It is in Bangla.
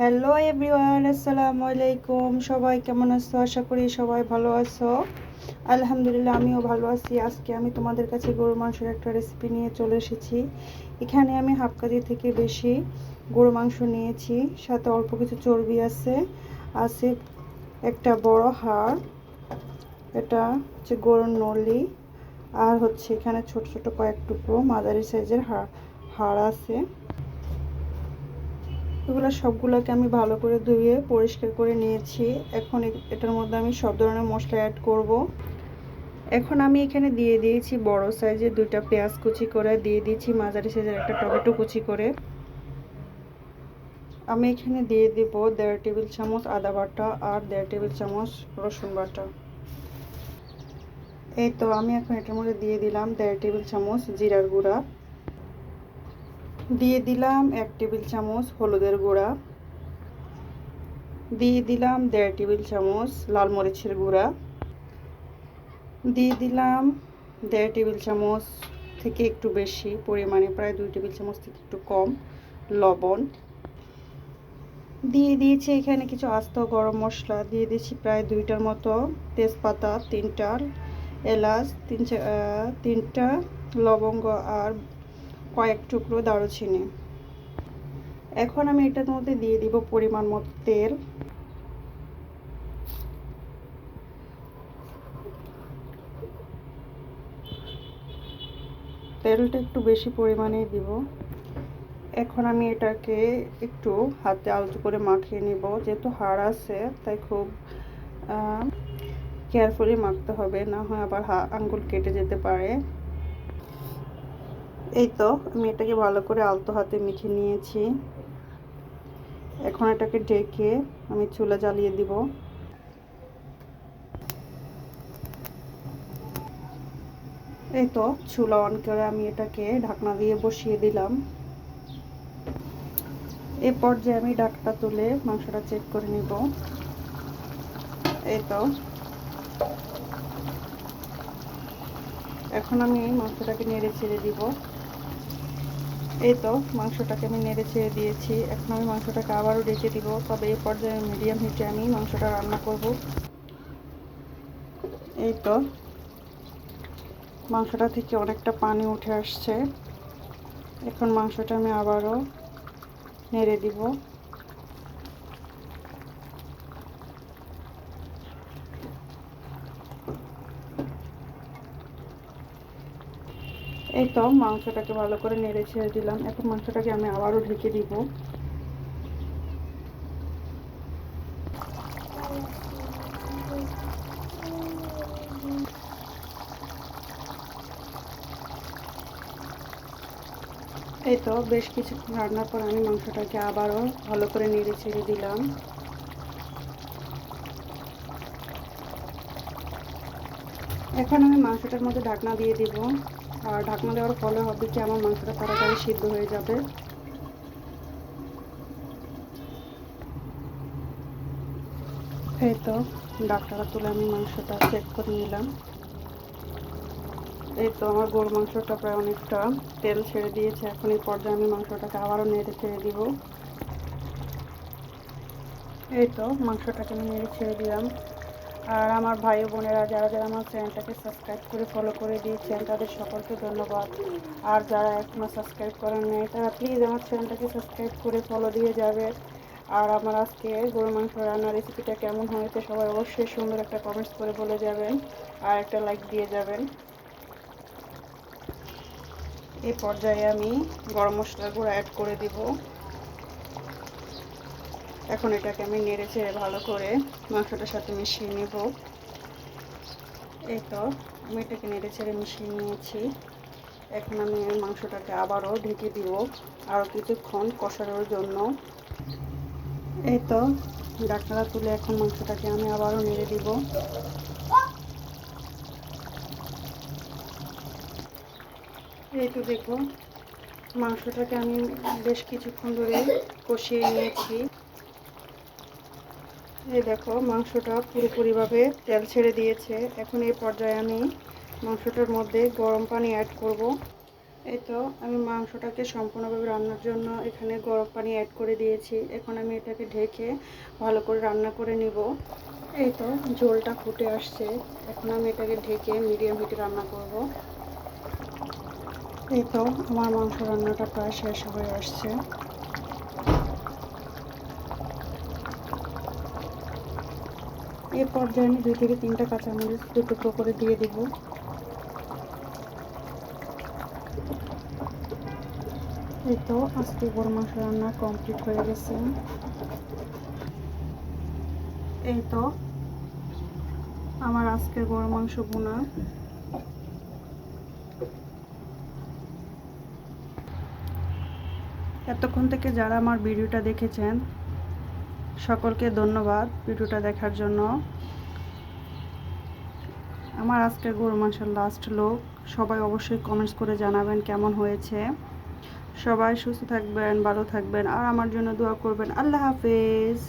হ্যালো এভরিওয়ান আসসালামু আলাইকুম সবাই কেমন আছো? আশা করি সবাই ভালো আছো। আলহামদুলিল্লাহ, আমিও ভালো আছি। আজকে আমি তোমাদের কাছে গরু মাংসের একটা রেসিপি নিয়ে চলে এসেছি। এখানে আমি হাফ কেজি থেকে বেশি গরু মাংস নিয়েছি। সাথে অল্প কিছু চর্বি আছে। আছে একটা বড় হাড়। এটা হচ্ছে গরুর নলি। আর হচ্ছে এখানে ছোট ছোট কয়েক টুকরো মাঝারি সাইজের হাড় হাড় আছে। এগুলো সবগুলোকে আমি ভালো করে ধুয়ে পরিষ্কার করে নিয়েছি। এখন এটার মধ্যে আমি সব ধরনের মশলা অ্যাড করব। এখন আমি এখানে দিয়ে দিয়েছি বড় সাইজের দুইটা পেঁয়াজ কুচি করে, দিয়ে দিয়েছি মাঝারি সাইজের একটা টমেটো কুচি করে। আমি এখানে দিয়ে দিব দেড় টেবিল চামচ আদা বাটা আর দেড় টেবিল চামচ রসুন বাটা। এই তো আমি এখন এটার মধ্যে দিয়ে দিলাম দেড় টেবিল চামচ জিরার গুঁড়া। দিয়ে দিলাম এক টেবিল চামচ হলুদের গুঁড়া। দিয়ে দিলাম দেড় টেবিল চামচ লাল মরিচের গুঁড়া। দিয়ে দিলাম দেড় টেবিল চামচ থেকে একটু বেশি পরিমাণে, প্রায় দুই টেবিল চামচ থেকে একটু কম লবণ। দিয়ে দিয়েছি এখানে কিছু আস্ত গরম মশলা। দিয়ে দিয়েছি প্রায় দুইটার মতো তেজপাতা তিনটার এলাচ, তিন তিনটা লবঙ্গ আর কয়েক টুকরো দারুচিনি। এখন আমি এটার মধ্যে দিয়ে দিব পরিমাণ মতো তেল। তেলটা একটু বেশি পরিমাণে দিব। এখন আমি এটাকে একটু হাতে আলতু করে মাখিয়ে নিব। যেহেতু হাড় আছে, তাই খুব কেয়ারফুলি মাখতে হবে। না হয় আবার আঙ্গুল কেটে যেতে পারে। এই তো, আমি এটাকে ভালো করে আলতো হাতে মেখে নিয়েছি। এখন এটাকে ঢেকে আমি চুলা জ্বালিয়ে দিব। এই তো, চুলা অন করে আমি এটাকে ঢাকনা দিয়ে বসিয়ে দিলাম। এই পর্যায়ে আমি ডাকটা তুলে মাংসটা চেক করে নিব। এই তো। এখন আমি মাংসটাকে নেড়ে ছেড়ে দিব। এই তো, মাংসটাকে আমি নেড়ে ছেড়ে দিয়েছি। এখন আমি মাংসটাকে আবারও ডেকে দিব, তবে এই পর্যায়ে মিডিয়াম হিটে আমি মাংসটা রান্না করব। এই তো, মাংসটা থেকে অনেকটা পানি উঠে আসছে। এখন মাংসটা আমি আবারও নেড়ে দিব। এই তো, মাংসটাকে ভালো করে নেড়ে ছেড়ে দিলাম। এখন মাংসটাকে আমি আবারও ঢেকে দিব। এই তো, বেশ কিছুক্ষণ রান্নার পর আমি মাংসটাকে আবারও ভালো করে নেড়ে ছেড়ে দিলাম। এখন আমি মাংসটার মধ্যে ঢাকনা দিয়ে দিব। আর ঢাকনা দেওয়ার ফলে হবে কি আমার মাংসটা তাড়াতাড়ি সিদ্ধ হয়ে যাবে। এই তো ডাক্তারা তুলে আমি মাংসটা চেক করে নিলাম। এই তো আমার গরু মাংসটা প্রায় অনেকটা তেল ছেড়ে দিয়েছে। এখন এই পর্যায়ে আমি মাংসটাকে আবারও নেড়ে ছেড়ে দিব। এই তো মাংসটাকে আমি নেড়ে ছেড়ে দিলাম। আর আমার ভাই বোনেরা যারা যারা আমার চ্যানেলটাকে সাবস্ক্রাইব করে ফলো করে দিয়েছেন, তাদের সকলকে ধন্যবাদ। আর যারা এখনও সাবস্ক্রাইব করেন নাই, তারা প্লিজ আমার চ্যানেলটাকে সাবস্ক্রাইব করে ফলো দিয়ে যাবে। আর আমার আজকে গরু মাংস রান্নার রেসিপিটা কেমন হয়েছে সবাই অবশ্যই সুন্দর একটা কমেন্টস করে বলে যাবেন আর একটা লাইক দিয়ে যাবেন। এই পর্যায়ে আমি গরম মশলার গুঁড়ো অ্যাড করে দিব। এখন এটাকে আমি নেড়ে ছেড়ে ভালো করে মাংসটার সাথে মিশিয়ে নেব। এই তো, আমি এটাকে নেড়ে ছেড়ে মিশিয়ে নিয়েছি। এখন আমি মাংসটাকে আবারও ঢেকে দিব আরও কিছুক্ষণ কষানোর জন্য। এই তো ডাক্তারা তুলে এখন মাংসটাকে আমি আবারও নেড়ে দিব। এই তো দেখো, মাংসটাকে আমি বেশ কিছুক্ষণ ধরে কষিয়ে নিয়েছি। এই দেখো, মাংসটা পুরোপুরিভাবে তেল ছেড়ে দিয়েছে। এখন এই পর্যায়ে আমি মাংসটার মধ্যে গরম পানি অ্যাড করব। এই তো, আমি মাংসটাকে সম্পূর্ণভাবে রান্নার জন্য এখানে গরম পানি অ্যাড করে দিয়েছি। এখন আমি এটাকে ঢেকে ভালো করে রান্না করে নিব। এই তো, ঝোলটা ফুটে আসছে। এখন আমি এটাকে ঢেকে মিডিয়াম হিটে রান্না করব। এই তো, আমার মাংস রান্নাটা প্রায় শেষ হয়ে আসছে। এই পর্যায়ে আমি দুই থেকে তিনটা কাঁচামরিচ দু টুকরো করে দিয়ে দেবো। এই তো আজকে গরু মাংস রান্না কমপ্লিট হয়ে গেছে। এই তো আমার আজকের গরু মাংস বোনা এতক্ষণ থেকে যারা আমার ভিডিওটা দেখেছেন সকলকে ধন্যবাদ ভিডিওটা দেখার জন্য। আমার আজকের গরু মাংসের লাস্ট লোক সবাই অবশ্যই কমেন্টস করে জানাবেন কেমন হয়েছে। সবাই সুস্থ থাকবেন, ভালো থাকবেন, আর আমার জন্য দোয়া করবেন। আল্লাহ হাফেজ।